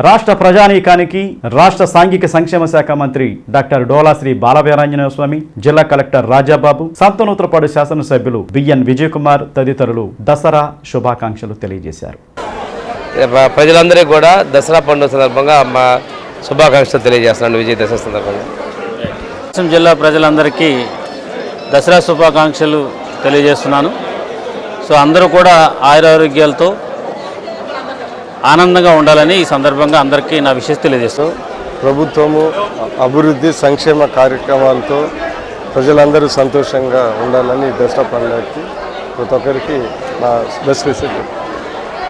రాష్ట్ర ప్రజానీకానికి రాష్ట్ర సాంఘిక సంక్షేమ శాఖ మంత్రి డాక్టర్ డోలా శ్రీ బాలవీరాంజనేయ స్వామి జిల్లా కలెక్టర్ రాజాబాబు సంతనూత్రపాడు శాసనసభ్యులు బిఎన్ విజయ్ కుమార్ తదితరులు దసరా శుభాకాంక్షలు తెలియజేశారు. ప్ర- ప్రజలందరికీ కూడా దసరా పండుగ సందర్భంగా మా శుభాకాంక్షలు తెలియజేస్తున్నాను విజయ దసరా సందర్భంగా. జిల్లా ప్రజలందరికీ దసరా శుభాకాంక్షలు తెలియజేస్తున్నాను. సో అందరూ కూడా ఆయురారోగ్యాలతో ఆనందంగా ఉండాలని ఈ సందర్భంగా అందరికీ నా విషయం తెలియజేస్తూ ప్రభుత్వము అభివృద్ధి సంక్షేమ కార్యక్రమాలతో ప్రజలందరూ సంతోషంగా ఉండాలని దసరా పండుగకి ప్రతి ఒక్కరికి నా బెస్ట్ విషయం